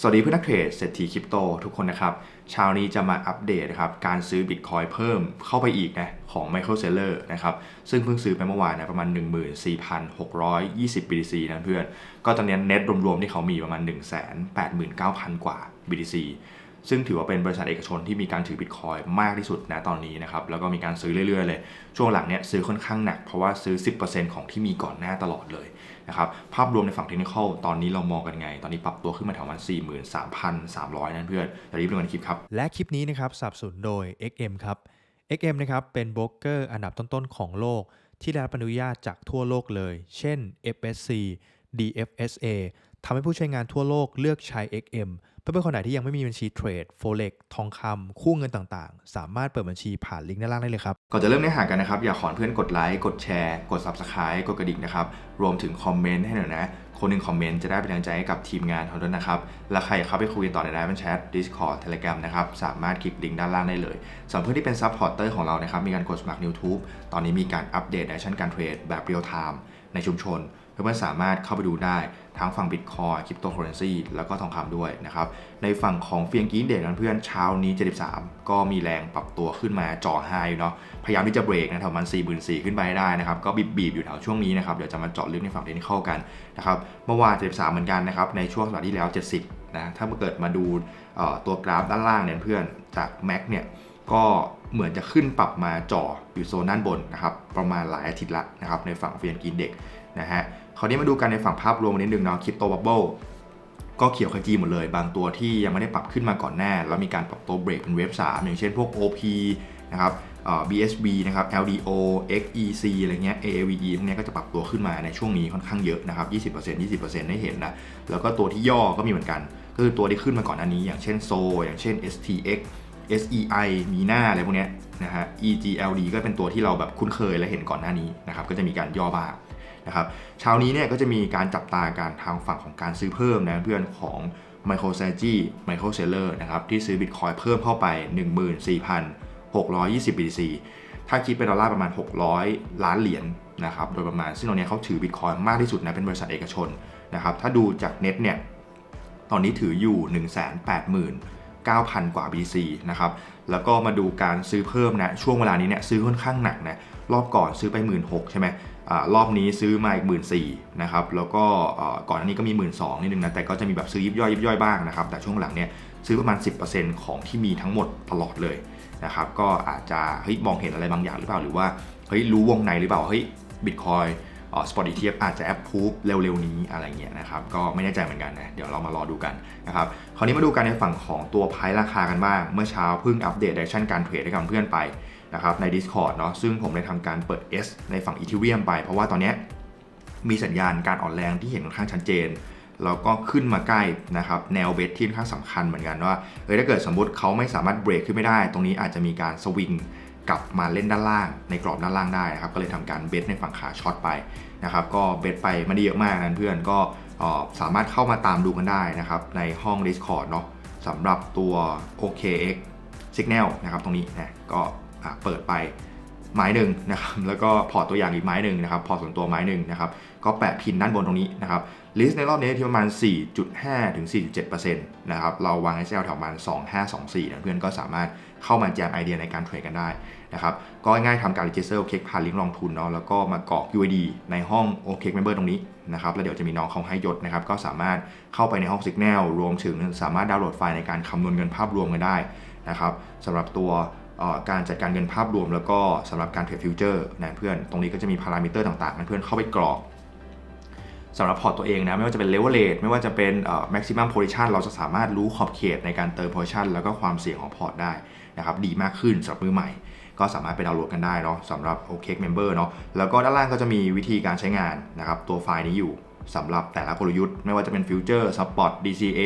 สวัสดีเพื่อนนักเทรดเศรษฐีคริปโตทุกคนนะครับเช้านี้จะมาอัปเดตนะครับการซื้อบิตคอยเพิ่มเข้าไปอีกนะของ Michael Saylor นะครับซึ่งเพิ่งซื้อไปเมื่อวานนะประมาณ 14,620 BTC นะเพื่อน ก็ตอนนี้เน็ตรวมๆที่เขามีประมาณ 189,000 กว่า BTC ซึ่งถือว่าเป็นบริษัทเอกชนที่มีการถือบิตคอยมากที่สุดนะตอนนี้นะครับแล้วก็มีการซื้อเรื่อยๆเลย ช่วงหลังเนี่ยซื้อค่อนข้างหนักเพราะว่าซื้อ 10%ของที่มีก่อนหน้าตลอดเลย นะครับภาพรวมในฝั่งเทคนิคตอนนี้เรามองกันไง ตอนนี้ปรับตัวขึ้นมาแถวมัน 43,300 นั่นเพื่อนอย่ารีบดูกันในคลิปครับ และคลิปนี้นะครับสับสนุนโดย XM ครับ XM นะครับเป็นโบรกเกอร์อันดับต้นๆของโลก ที่ได้รับอนุญาตจากทั่วโลกเลย เช่น FSC DFSA ทำให้ผู้ใช้งานทั่วโลกเลือกใช้ XM เพื่อนๆคนไหนที่ยังไม่มีบัญชีเทรด Forex ทองคำคู่เงินต่างๆ สามารถเปิดบัญชีผ่านลิงก์ด้านล่างได้เลยครับ ก่อนจะเริ่มเนื้อหากันนะครับ อยากขอเพื่อนกดไลค์กดแชร์ กด Subscribe กดกระดิ่งนะครับ รวมถึงคอมเมนต์ให้หน่อยนะ คนหนึ่งคอมเมนต์จะได้เป็นกำลังใจให้กับทีมงานของเราด้วยนะครับ และใครเข้าไปคุยกันต่อในไลน์แชท Discord Telegram นะครับสามารถคลิกลิงก์ด้านล่างได้เลยสำหรับเพื่อนที่เป็นซัพพอร์เตอร์ของเรานะครับมีการกดสมัคร YouTube ตอนนี้มีการอัปเดตแอคชั่นการเทรดแบบเรียลไทม์ในชุมชน เพื่อนๆสามารถเข้าไปดูได้ทั้งฝั่ง Bitcoin Cryptocurrency แล้วก็ทองคำด้วยนะครับ ในฝั่งของเฟียงกีนเด็กนั้นเพื่อนเช้านี้ 73 ก็มีแรงปรับตัวขึ้นมาจ่อไฮอยู่เนาะพยายามที่จะเบรกนะแถวมัน44,000ขึ้นไปได้นะครับ ก็บีบๆอยู่แถวช่วงนี้นะครับ เดี๋ยวจะมาเจาะลึกในฝั่งเทคนิคกันนะครับเมื่อวาน 73 เหมือนกันนะครับ ในช่วงสัปดาห์ที่แล้ว 70 นะถ้าเกิดมาดูตัวกราฟด้านล่างเนี่ยเพื่อนจาก MAC เนี่ยก็เหมือนจะขึ้นปรับมาจ่ออยู่โซนด้านบนนะครับประมาณหลายอาทิตย์ละนะครับในฝั่งเฟียนกินเด็ก นะฮะคราวนี้มาดูกันในฝั่งภาพรวมนิดนึงเนาะคริปโตบับเบิลก็เขียวขจีหมดเลย บางตัวที่ยังไม่ได้ปรับขึ้นมาก่อนหน้า แล้วมีการปรับตัวเบรกเป็นเวฟ3อย่างเช่นพวก OP นะครับ BSB นะครับ LDO XEC อะไรเงี้ย AAVE พวกเนี้ยก็จะปรับตัวขึ้นมาในช่วงนี้ค่อนข้างเยอะนะครับ 20% 20%ได้เห็นนะ แล้วก็ตัวที่ย่อก็มีเหมือนกัน ก็คือตัวที่ขึ้นมาก่อนอันนี้ อย่างเช่นโซ อย่างเช่น STX SEI มีหน้าอะไรพวกเนี้ยนะฮะ EGLD ก็เป็นตัวที่เราแบบคุ้นเคยและเห็นก่อนหน้านี้นะครับ ก็จะมีการย่อบ้าง นะครับเช้านี้เนี่ยก็จะมีการจับตาการทางฝั่งของการซื้อเพิ่มนะเพื่อนของ Michael s a g i Michael Saylor นะครับที่ซื้อ Bitcoin เพิ่มเข้าไป 14,620 BTC ถ้าคิดเป็นดอลลาร์ประมาณ 600 ล้านเหรียญนะครับโดยประมาณซึ่งตรงนี้เขาถือ Bitcoin มากที่สุดนะเป็นบริษัทเอกชนนะครับถ้าดูจากเน็ตเนี่ยตอนนี้ถืออยู่ 180,000 9,000 กว่า BTC นะครับ แล้วก็มาดูการซื้อเพิ่มนะ ช่วงเวลานี้เนี่ยซื้อค่อนข้างหนักนะ รอบก่อนซื้อไป 1 6ื่นใช่ไหม รอบนี้ซื้อมาอีก1 4ื่นสี่นะครับแล้วก็ก่อนอันนี้ก็มี1 2ื่นสองนิดนึงนะแต่ก็จะมีแบบซื้อยิบย่อยยิบย่อยบ้างนะครับแต่ช่วงหลังเนี่ยซื้อประมาณ 10%ของที่มีทั้งหมดตลอดเลยนะครับก็อาจจะเฮ้ยมองเห็นอะไรบางอย่างหรือเปล่าหรือว่าเฮ้ยรู้วงในหรือเปล่าเฮ้ยบิตคอยสปอร์ตอีเทียอาจจะแอปพูฟเร็วๆนี้อะไรเงี้ยนะครับก็ไม่แน่ใจเหมือนกันนะเดี๋ยวเรามารอดูกันนะครับคราวนี้มาดูกันในฝั่งของตัวไพ่ราคากันบ้าง เมื่อเช้าเพิ่งอัปเดตดิชันการเทรดให้กับเพื่อนไป นะครับใน Discord เนาะซึ่งผมได้ทำการเปิด S ในฝั่ง Ethereum ไป เพราะว่าตอนนี้มีสัญญาณการอ่อนแรงที่เห็นค่อนข้างชัดเจนแล้วก็ขึ้นมาใกล้นะครับแนวเบสที่ค่อนข้างสำคัญเหมือนกันว่าเออถ้าเกิดสมมติเขาไม่สามารถเบรกขึ้นไม่ได้ ตรงนี้อาจจะมีการสวิงกลับมาเล่นด้านล่าง ในกรอบด้านล่างได้นะครับก็เลยทำการเบสในฝั่งขาช็อตไปนะครับก็เบสไปไม่ได้เยอะมากนะเพื่อนก็สามารถเข้ามาตามดูกันได้นะครับในห้อง Discord เนาะสำหรับตัว OKX Signal นะครับตรงนี้นะก็ เปิดไปไม้หนึ่งนะครับแล้วก็พอร์ตตัวอย่างอีกไม้หนึ่งนะครับพอร์ตส่วนตัวไม้หนึ่งนะครับก็แปะพินด้านบนตรงนี้นะครับลิสต์ในรอบนี้ที่ประมาณ 4.5 ถึง 4.7%นะครับเราวาง SL แถวประมาณ 2524นะเพื่อนก็สามารถเข้ามาแจมไอเดียในการเทรดกันได้นะครับก็ง่ายๆทำการ register OKEX ผ่านลิงก์ลงทุนเนาะแล้วก็มากรอก UID ในห้อง OKEX member ตรงนี้นะครับแล้วเดี๋ยวจะมีน้องเขาให้ยศนะครับก็สามารถเข้าไปในห้อง Signal รวมถึงสามารถดาวน์โหลดไฟล์ในการคำนวณเงินภาพรวมกันได้นะครับสำหรับตัว การจัดการเงินภาพรวมแล้วก็สำหรับการเทรดฟิวเจอร์นะเพื่อนตรงนี้ก็จะมีพารามิเตอร์ต่างๆนะเพื่อนเข้าไปกรอกสำหรับพอร์ตตัวเองนะไม่ว่าจะเป็นเลเวลเลทไม่ว่าจะเป็นเอ่อ maximum position เราจะสามารถรู้ขอบเขตในการเติม position แล้วก็ความเสี่ยงของพอร์ตได้นะครับดีมากขึ้นสำหรับมือใหม่ ก็สามารถไปดาวน์โหลดกันได้เนาะสำหรับ OK Member เนาะแล้วก็ด้านล่างก็จะมีวิธีการใช้งานนะครับตัวไฟล์นี้อยู่สำหรับแต่ละกลยุทธ์ ไม่ว่าจะเป็นฟิวเจอร์สปอต DCA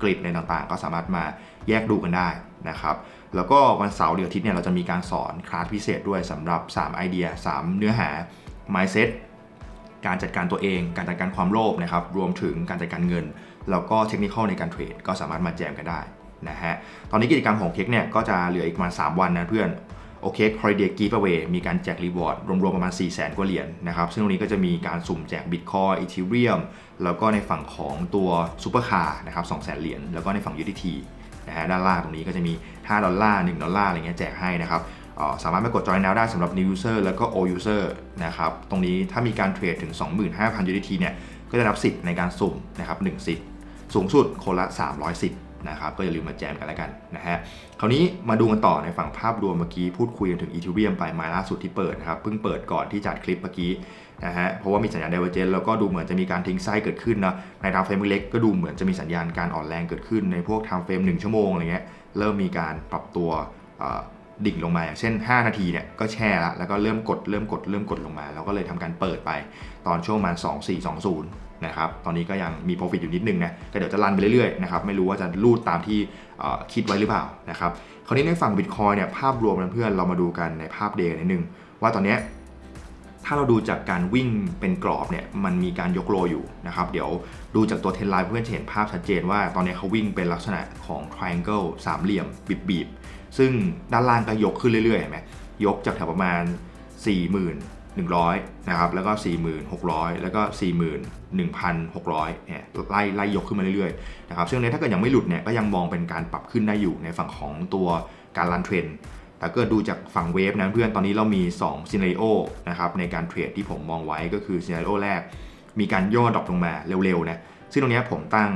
กริดในต่างๆ ก็สามารถมาแยกดูกันได้นะครับ แล้วก็วันเสาร์เดือนอาทิตย์เนี่ยเราจะมีการสอนคลาสพิเศษด้วยสำหรับ 3 ไอเดีย 3 เนื้อหา mindset การจัดการตัวเอง การจัดการความโลภนะครับ รวมถึงการจัดการเงิน แล้วก็เทคนิคในการเทรด ก็สามารถมาแจมกันได้นะฮะ ตอนนี้กิจกรรมของเค้กเนี่ยก็จะเหลืออีกประมาณ 3 วันนะเพื่อน โอเค Holiday Giveaway มีการแจกรีวอร์ดรวมๆประมาณ 4 0 0 0 0 0 กว่าเหรียญนะครับ ซึ่งตรงนี้ก็จะมีการสุ่มแจก Bitcoin Ethereum แล้วก็ในฝั่งของตัว Super Car นะครับ2 0 0 0 0 0 เหรียญ แล้วก็ในฝั่ง USDT นะฮะด้านล่างตรงนี้ก็จะมี 5 ดอลลาร์ 1 ดอลลาร์อะไรเงี้ยแจกให้นะครับเอ่อสามารถไปกด join now ได้สำหรับ new user แล้วก็ old user นะครับตรงนี้ถ้ามีการเทรดถึง 25,000 USDT เนี่ยก็จะรับสิทธิ์ในการสุ่มนะครับ1สิทธิ์สูงสุดคนละ 300สิทธิ์นะครับก็อย่าลืมมาแจมกันแล้วกันนะฮะคราวนี้มาดูกันต่อในฝั่งภาพรวมเมื่อกี้พูดคุยกันถึง Ethereum ไปมล์ล่าสุดที่เปิดนะครับเพิ่งเปิดก่อนที่จัดคลิปเมื่อกี้ นะฮะเพราะว่ามีสัญญาณ Divergence แล้วก็ดูเหมือนจะมีการทิ้งไส้เกิดขึ้นนะใน time frame เล็กก็ดูเหมือนจะมีสัญญาณการอ่อนแรงเกิดขึ้นในพวก time frame 1ชั่วโมงอะไรเงี้ยเริ่มมีการปรับตัวดิ่งลงมาอย่างเช่น 5 นาทีเนี่ยก็แช่แล้วแล้วก็เริ่มกดเริ่มกดเริ่มกดลงมา แล้วก็เลยทำการเปิดไปตอนช่วงประมาณ2420นะครับตอนนี้ก็ยังมี profit อยู่นิดนึงนะก็เดี๋ยวจะรันไปเรื่อยๆนะครับไม่รู้ว่าจะรูดตามที่คิดไว้หรือเปล่านะครับคราวนี้ในฝั่ง Bitcoin เนี่ยภาพรวมเพื่อนๆเรามาดูกันในภาพเดย์นิดนึงว่าตอนนี้ ถ้าเราดูจากการวิ่งเป็นกรอบเนี่ยมันมีการยกโลอยู่นะครับ เดี๋ยวดูจากตัวเทนไลน์เพื่อนจะเห็นภาพชัดเจนว่าตอนนี้เขาวิ่งเป็นลักษณะของ triangle สามเหลี่ยมบีบๆ ซึ่งด้านล่างก็ยกขึ้นเรื่อยๆเห็นไหมยกจากแถวประมาณ 41,100 นะครับ แล้วก็ 4,600 แล้วก็ 41,600 เนี่ยไล่ไล่ยกขึ้นมาเรื่อยๆ นะครับ ซึ่งในถ้าเกิดยังไม่หลุดเนี่ยก็ยังมองเป็นการปรับขึ้นได้อยู่ในฝั่งของตัวการรันเทรน แต่เกิดดูจากฝั่งเวฟนะเพื่อนตอนนี้เรามี2ซีนารีโอนะครับในการเทรดที่ผมมองไว้ก็คือซีนารีโอแรก มีการย่อดรอปลงมาเร็วๆนะซึ่งตรงนี้ผมตั้ง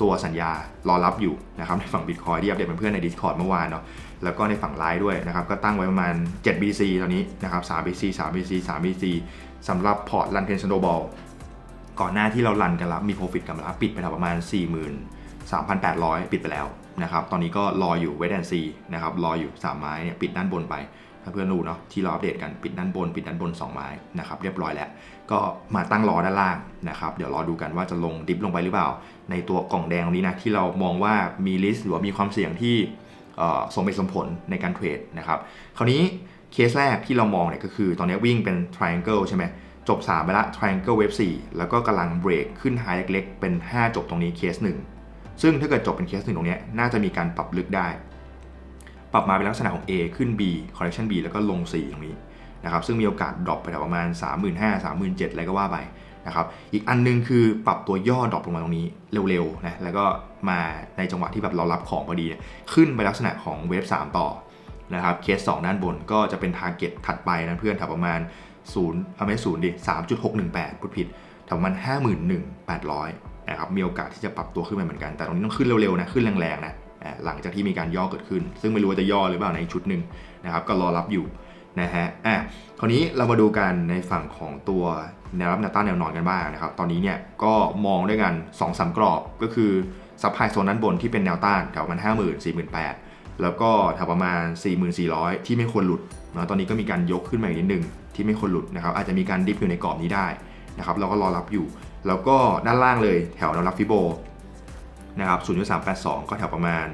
ตัวสัญญารอรับอยู่นะครับในฝั่ง Bitcoin ที่อัปเดตเป็นเพื่อนใน Discord เมื่อวานเนาะแล้วก็ในฝั่งไลน์ด้วยนะครับก็ตั้งไว้ประมาณ 7 BC ตอนนี้นะครับ3 BC 3 BC 3 BC สำหรับพอร์ตรันเทนสโนบอลก่อนหน้าที่เรารันกันแล้วมี Profit กันแล้วปิดไปแล้วประมาณ 43,800 ปิดไปแล้ว นะครับ ตอนนี้ก็รออยู่ Wait and See นะครับ รออยู่ 3 ไม้เนี่ยปิดด้านบนไป ถ้าเพื่อนรู้เนาะที่เราอัปเดตกันปิดด้านบน ปิดด้านบน 2 ไม้นะครับ เรียบร้อยแล้ว ก็มาตั้งรอด้านล่างนะครับ เดี๋ยวรอดูกันว่าจะลงดิฟลงไปหรือเปล่า ในตัวกล่องแดงตรงนี้นะที่เรามองว่ามีลิสต์หรือว่ามีความเสี่ยงที่เอ่อสมเหตุสมผลในการเทรดนะครับ คราวนี้เคสแรกที่เรามองเนี่ยก็คือตอนนี้วิ่งเป็น triangle ใช่ไหมจบ 3 ไปละ triangle wave 4 แล้วก็กำลังเบรกขึ้นไฮเล็กๆ เป็น 5 จบตรงนี้เคสหนึ่ง ซึ่งถ้าเกิดจบเป็นเคสหนึ่งตรงนี้น่าจะมีการปรับลึกได้ ปรับมาเป็นลักษณะของ A ขึ้น B correction B แล้วก็ลง C ตรงนี้นะครับซึ่งมีโอกาสดรอปไปแถวประมาณ 35,000 37,000อะไรก็ว่าไปนะครับอีกอันนึงคือปรับตัวย่อดรอปลงมาตรงนี้เร็วๆนะแล้วก็มาในจังหวะที่แบบเรารับของพอดี ขึ้นไปลักษณะของเวฟ3 ต่อนะครับเคส 2 ด้านบนก็จะเป็นทาร์เก็ตถัดไปนะเพื่อนแถวประมาณ0เอาไม่ศูนย์ดิ3.618พูดผิดแถวประมาณ 51,800 นะครับมีโอกาสที่จะปรับตัวขึ้นไปเหมือนกัน แต่ตรงนี้ต้องขึ้นเร็วๆนะขึ้นแรงๆนะหลังจากที่มีการย่อเกิดขึ้น ซึ่งไม่รู้ว่าจะย่อหรือเปล่าในชุดหนึ่งนะครับก็รอรับอยู่นะฮะอะคราวนี้เรามาดูกันในฝั่งของตัวแนวรับแนวต้านแนวนอนกันบ้างนะครับ ตอนนี้เนี่ยก็มองด้วยกัน2อสกรอบก็คือซัพพลายโซนด้นบนที่เป็นแนวต้านแถวประมาณ5 0 0 0 0 4 8 0 0 0แล้วก็แถวประมาณ 4,400 ที่ไม่ควรหลุดนะตอนนี้ก็มีการยกขึ้นมาอีกนิดนึงที่ไม่ควรหลุดนะครับอาจจะมีการดิฟอยู่ในกรอบนี้ได้นะครับเราก็รอรับอยู่ แล้วก็ด้านล่างเลยแถวแนวรับฟิโบนะครับ0.382 ก็แถวประมาณ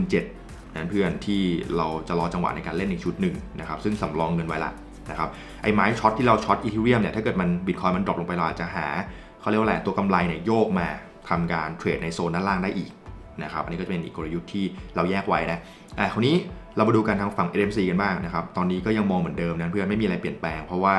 37,000นั้นเพื่อนที่เราจะรอจังหวะในการเล่นอีกชุดหนึ่งนะครับซึ่งสำรองเงินไว้ละนะครับไอ้ไม้ช็อตที่เราช็อตอีเทเรียมเนี่ยถ้าเกิดมันบิตคอยมันดรอปลงไปเราอาจจะหาเขาเรียกว่าอะไรตัวกำไรเนี่ยโยกมาทำการเทรดในโซนด้านล่างได้อีกนะครับอันนี้ก็จะเป็นอีกกลยุทธ์ที่เราแยกไว้นะอะคราวนี้ เรามาดูกันทางฝั่ง LMC กันบ้างนะครับ ตอนนี้ก็ยังมองเหมือนเดิมนะเพื่อนไม่มีอะไรเปลี่ยนแปลง เพราะว่า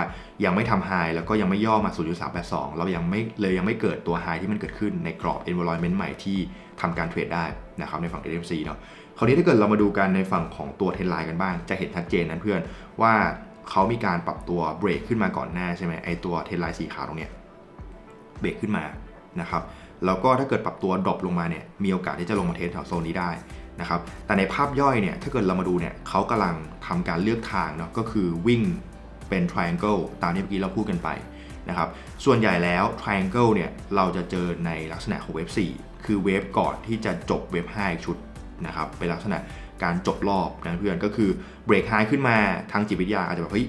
ยังไม่ทำไฮแล้วก็ยังไม่ย่อมา 0.382 เรายังไม่เลยยังไม่เกิดตัวไฮที่มันเกิดขึ้นในกรอบ environment ใหม่ที่ทำการเทรดได้นะครับในฝั่ง LMC เนาะ คราวนี้ถ้าเกิดเรามาดูกันในฝั่งของตัวเทนไลน์กันบ้าง จะเห็นชัดเจนนะเพื่อนว่าเขามีการปรับตัวเบรกขึ้นมาก่อนหน้าใช่ไหมไอตัวเทนไลน์สีขาวตรงเนี้ยเบรกขึ้นมานะครับแล้วก็ถ้าเกิดปรับตัวดรอปลงมาเนี่ยมีโอกาสที่จะลงมาเทสแถวโซนนี้ได้ นะครับแต่ในภาพย่อยเนี่ยถ้าเกิดเรามาดูเนี่ยเขากำลังทำการเลือกทางเนาะก็คือวิ่งเป็น triangle ตามที่เมื่อกี้เราพูดกันไปนะครับส่วนใหญ่แล้ว triangle เนี่ยเราจะเจอในลักษณะของเวฟ4คือเวฟก่อนที่จะจบเวฟ5อีกชุดนะครับเป็นลักษณะการจบรอบนะเพื่อนก็คือเบรกไฮขึ้นมาทางจิตวิทยาอาจจะแบบเฮ้ย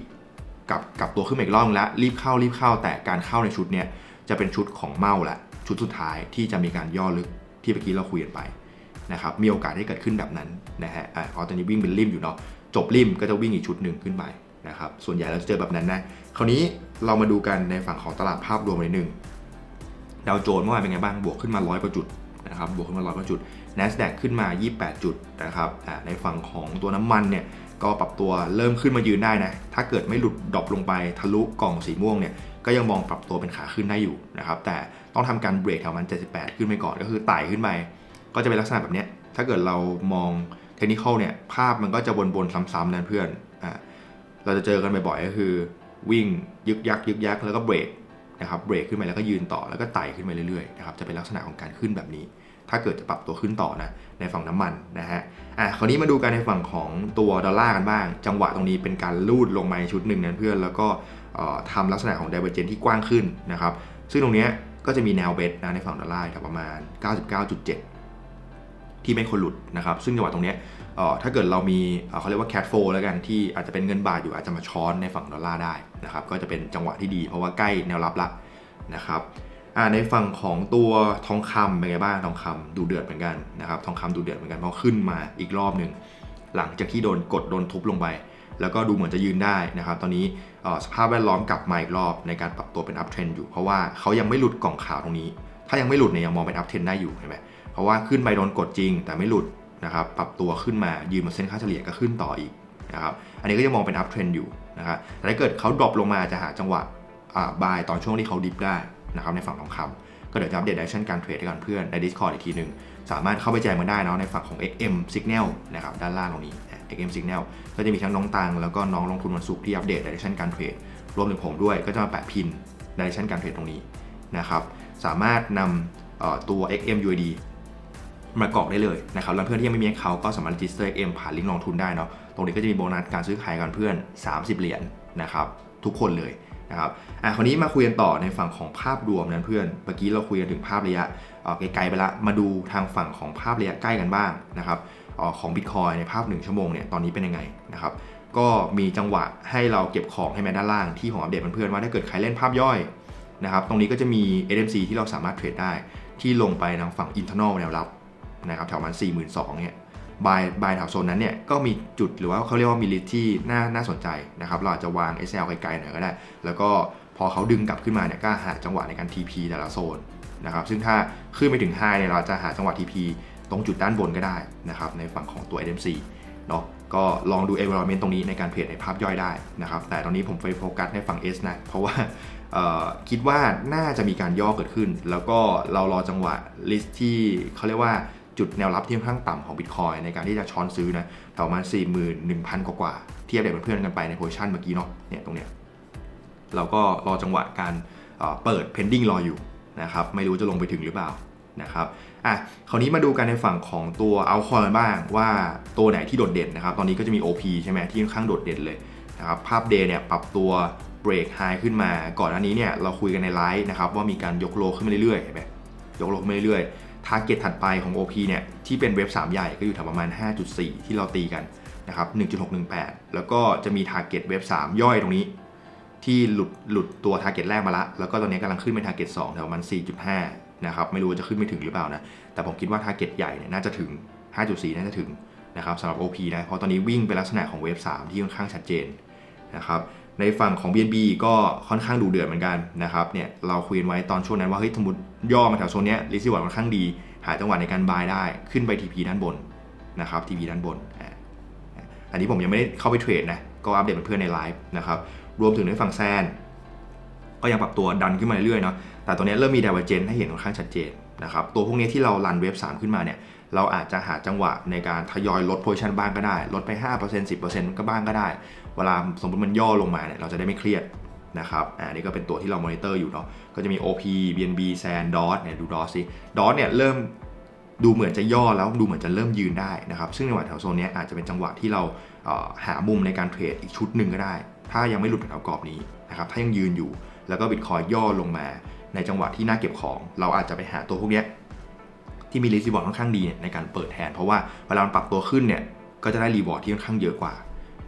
กลับกลับตัวขึ้นมาอีกรอบแล้วรีบเข้ารีบเข้าแต่การเข้าในชุดเนี้ยจะเป็นชุดของเมาแหละชุดสุดท้ายที่จะมีการย่อลึกที่เมื่อกี้เราคุยกันไป นะครับมีโอกาสที่เกิดขึ้นแบบนั้นนะฮะอะอ๋อตอนนี้วิ่งเป็นริมอยู่เนาะจบริมก็จะวิ่งอีกชุดหนึ่งขึ้นไปนะครับส่วนใหญ่เราจะเจอแบบนั้นนะคราวนี้เรามาดูกันในฝั่งของตลาดภาพรวมนิดนึงดาวโจนส์เมื่อวานเป็นไงบ้างบวกขึ้นมาร้อยกว่าจุดนะครับบวกขึ้นมาร้อยกว่าจุด NASDAQ ขึ้นมา 28 จุดนะครับในฝั่งของตัวน้ำมันเนี่ยก็ปรับตัวเริ่มขึ้นมายืนได้นะ ถ้าเกิดไม่หลุดดรอปลงไปทะลุกล่องสีม่วงเนี่ย ก็ยังมองปรับตัวเป็นขาขึ้นได้อยู่นะครับ แต่ต้องทำการเบรกแถวมัน 78 ขึ้นไปก่อน ก็คือไต่ขึ้นไป ก็จะเป็นลักษณะแบบนี้ถ้าเกิดเรามองเทคนิคเนี่ยภาพมันก็จะวนๆซ้ำๆนะเพื่อนอ่าเราจะเจอกันบ่อยๆก็คือ วิ่งยึกยักยึกยักแล้วก็เบรกนะครับเบรกขึ้นไปแล้วก็ยืนต่อแล้วก็ไต่ขึ้นไปเรื่อยๆนะครับจะเป็นลักษณะของการขึ้นแบบนี้ ถ้าเกิดจะปรับตัวขึ้นต่อนะในฝั่งน้ำมันนะฮะอะคราวนี้มาดูกันในฝั่งของตัวดอลลาร์กันบ้าง จังหวะตรงนี้เป็นการลูดลงมาชุดหนึ่งนะเพื่อนแล้วก็เอ่อทำลักษณะของ divergence ที่กว้างขึ้นนะครับซึ่งตรงนี้ก็จะมีแนวเบสนะในฝั่งดอลลาร์ครับประมาณ 99.7 ที่ไม่ควรหลุดนะครับ ซึ่งจังหวะตรงนี้ถ้าเกิดเรามีเขาเรียกว่า cat flow แล้วกันที่อาจจะเป็นเงินบาทอยู่อาจจะมาช้อนในฝั่งดอลลาร์ได้นะครับก็จะเป็นจังหวะที่ดีเพราะว่าใกล้แนวรับละนะครับในฝั่งของตัวทองคำเป็นไงบ้างทองคำดูเดือดเหมือนกันนะครับทองคำดูเดือดเหมือนกันเพราะขึ้นมาอีกรอบหนึ่งหลังจากที่โดนกดโดนทุบลงไป แล้วก็ดูเหมือนจะยืนได้นะครับ ตอนนี้สภาพแวดล้อมกลับมาอีกรอบในการปรับตัวเป็น up trend อยู่เพราะว่าเขายังไม่หลุดกล่องขาวตรงนี้ ถ้ายังไม่หลุดเนี่ยยังมองเป็น up trend ได้อยู่เห็นไหม ราะว่าขึ้นไปโดนกดจริง แต่ไม่หลุดนะครับปรับตัวขึ้นมายืนบนเส้นค่าเฉลี่ยก็ขึ้นต่ออีกนะครับอันนี้ก็จะมองเป็น up trend อยู่นะครับแต่ถ้าเกิดเขาดรอปลงมาจะหาจังหวะบายตอนช่วงที่เขาดิฟได้นะครับในฝั่งทองคำก็เดี๋ยวจะอัปเดตดิเชันการเทรดให้กันเพื่อนใน Discord อีกทีหนึ่งสามารถเข้าไปแจ้งมาได้เนาะในฝั่งของ XM Signal นะครับด้านล่างตรงนี้ XM Signal ก็จะมีทั้งน้องตังแล้วก็น้องลงทุนวันศุกร์ที่อัปเดตดิเชันการเทรดรวมถึงผมด้วยก็จะมาแปะพินดิเชันการเทรดตรงนี้นะครับสามารถนำตัว XM UID มากรอกได้เลยนะครับแล้วเพื่อนที่ยังไม่มีเขาก็สามารถ register XM ผ่านลิงก์ลงทุนได้เนาะตรงนี้ก็จะมีโบนัสการซื้อขายกันเพื่อน 30 เหรียญนะครับทุกคนเลยนะครับอะคราวนี้มาคุยกันต่อในฝั่งของภาพรวมนั้นเพื่อนเมื่อกี้เราคุยกันถึงภาพระยะไกลๆไปละมาดูทางฝั่งของภาพระยะใกล้กันบ้างนะครับอของ Bitcoin ในภาพ 1 ชั่วโมงเนี่ยตอนนี้เป็นยังไงนะครับก็มีจังหวะให้เราเก็บของให้แมด้านล่างที่ของอัปเดตเพื่อนๆว่าถ้าเกิดใครเล่นภาพย่อยนะครับตรงนี้ก็จะมี SMC ที่เราสามารถเทรดได้ที่ลงไปทางฝั่ง internal แนวรับ นะครับแถวมัน 42,000เนี่ยบายบายแถวโซนนั้นเนี่ยก็มีจุดหรือว่าเขาเรียกว่ามีลิทที่น่าน่าสนใจนะครับเราอาจจะวาง SL ไกลๆหน่อยก็ได้ แล้วก็พอเขาดึงกลับขึ้นมาเนี่ยก็หาจังหวะในการ TP แต่ละโซนนะครับซึ่งถ้าขึ้นไปถึง high เนี่ยเราจะหาจังหวะ TP ตรงจุดด้านบนก็ได้นะครับในฝั่งของตัว SMC เนาะก็ลองดู environment ตรงนี้ในการเทรดในภาพย่อยได้นะครับแต่ตอนนี้ผมไปโฟกัสในฝั่ง S นะ เพราะว่าคิดว่าน่าจะมีการย่อเกิดขึ้น แล้วก็เรารอจังหวะลิสต์ที่เขาเรียกว่า จุดแนวรับที่ค่อนข้างต่ำของ Bitcoin ในการที่จะช้อนซื้อนะประมาณ41,000 กว่าเทียบเด็กเพื่อนกันไปในโพซิชันเมื่อกี้เนาะเนี่ยตรงเนี้ยเราก็รอจังหวะการเอ่อเปิด pending รออยู่นะครับไม่รู้จะลงไปถึงหรือเปล่านะครับอะคราวนี้มาดูกันในฝั่งของตัวเอาคอยบ้างว่าตัวไหนที่โดดเด่นนะครับ ตอนนี้ก็จะมี OP ใช่ไหมที่ค่อนข้างโดดเด่นเลยนะครับภาพเดย์เนี่ยปรับตัวเบรกไฮขึ้นมา ก่อนอันนี้เนี่ยเราคุยกันในไลฟ์นะครับว่ามีการยกโลขึ้นมาเรื่อยๆเห็นไหมยกโลขึ้นมาเรื่อยๆ ทาร์เก็ตถัดไปของ OP เนี่ยที่เป็นเว็บ 3 ใหญ่ก็อยู่แถวประมาณ 5.4 ที่เราตีกันนะครับ1.618 แล้วก็จะมีทาร์เก็ตเว็บ 3 ย่อยตรงนี้ ที่หลุดหลุดตัวทาร์เก็ตแรกมาละ แล้วก็ตอนนี้กำลังขึ้นเป็นทาร์เก็ต2แถวประมาณ 4.5 นะครับ ไม่รู้ว่าจะขึ้นไม่ถึงหรือเปล่านะ แต่ผมคิดว่าทาร์เก็ตใหญ่เนี่ยน่าจะถึง 5.4 น่าจะถึงนะครับสำหรับ OP นะ เพราะตอนนี้วิ่งเป็นลักษณะของเว็บ3ที่ค่อนข้างชัดเจนนะครับในฝั่งของ BNB ก็ค่อนข้างดูเดือดเหมือนกันนะครับเนี่ยเราคุยกันไว้ตอนช่วงนั้นว่าเฮ้ยสมมติ ย่อมาแถวโซนเนี้ยลิซิวอร์ดค่อนข้างดี หาจังหวะในการบายได้ขึ้นไป TP ด้านบนนะครับ TP ด้านบน อันนี้ผมยังไม่ได้เข้าไปเทรดนะก็อัปเดตเพื่อนในไลฟ์นะครับรวมถึงในฝั่งแซนก็ยังปรับตัวดันขึ้นมาเรื่อยๆเนาะแต่ตัวนี้เริ่มมีดาวเจนให้เห็นค่อนข้างชัดเจนนะครับตัวพวกนี้ที่เรารันเว็บ 3 ขึ้นมาเนี่ยเราอาจจะหาจังหวะในการทยอยลดโพซิชันบ้างก็ได้ ลดไป 5% 10%ก็บ้างก็ได้ เวลาสมมติมันย่อลงมาเนี่ยเราจะได้ไม่เครียด นะครับอ่านี่ก็เป็นตัวที่เรามอนิเตอร์อยู่เนาะก็จะมี OP BNB SAN DOT เนี่ยดู DOT สิ DOT เนี่ยเริ่มดูเหมือนจะย่อแล้วดูเหมือนจะเริ่มยืนได้นะครับซึ่งในจังหวะแถวโซนนี้อาจจะเป็นจังหวะที่เราเหามุมในการเทรดอีกชุดหนึ่งก็ได้ ถ้ายังไม่หลุดแถวกรอบนี้นะครับถ้ายังยืนอยู่แล้วก็บิตคอยย่อลงมาในจังหวะที่น่าเก็บของ เราอาจจะไปหาตัวพวกนี้ที่มีรีส w อร์ดค่อนข้างดีเนี่ยในการเปิดแทน เพราะว่าเวลามันปรับตัวขึ้นเนี่ยก็จะได้รีวอร์ดที่ค่อนข้างเยอะกว่า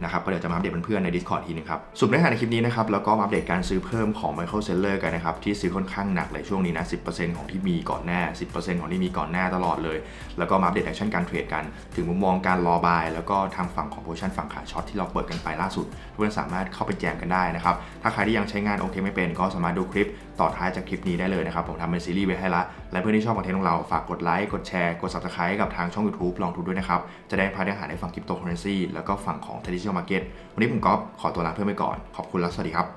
นะครับก็เดี๋ยวจะมาอัปเดตเพื่อนๆใน Discord ทีกนึงครับสุดเนื้อหาในคลิปนี้นะครับแล้วก็อัปเดตการซื้อเพิ่มของ Michael Seller กันนะครับที่ซื้อค่อนข้างหนักเลยช่วงนี้นะ 10%ของที่มีก่อนหน้า 10%ของที่มีก่อนหน้าตลอดเลย แล้วก็มาอัปเดตแอคชั่นการเทรดกัน ถึงมุมมองการรอบาย แล้วก็ทางฝั่งของโพชั่นฝั่งขาช็อตที่เราเปิดกันไปล่าสุดทุกคนสามารถเข้าไปแจมกันได้นะครับถ้าใครที่ยังใช้งานโอเคไม่เป็นก็สามารถดูคลิปต่อท้ายจากคลิปนี้ได้เลยนะครับผมทำเป็นซีรีส์ไว้ให้ละและเพื่อนที่ชอบคอนเทนต์ของเราฝากกดไลค์กดแชร์กด subscribe กับทางช่อง YouTube ลองทุนด้วยนะครับจะได้พาได้อหาในฝั่งคริปโตเคอเรนซีแล้วก็ฝั่งของ Digital market วันนี้ผมก๊อฟขอตัวลาเพื่อนไปก่อน ขอบคุณและสวัสดีครับ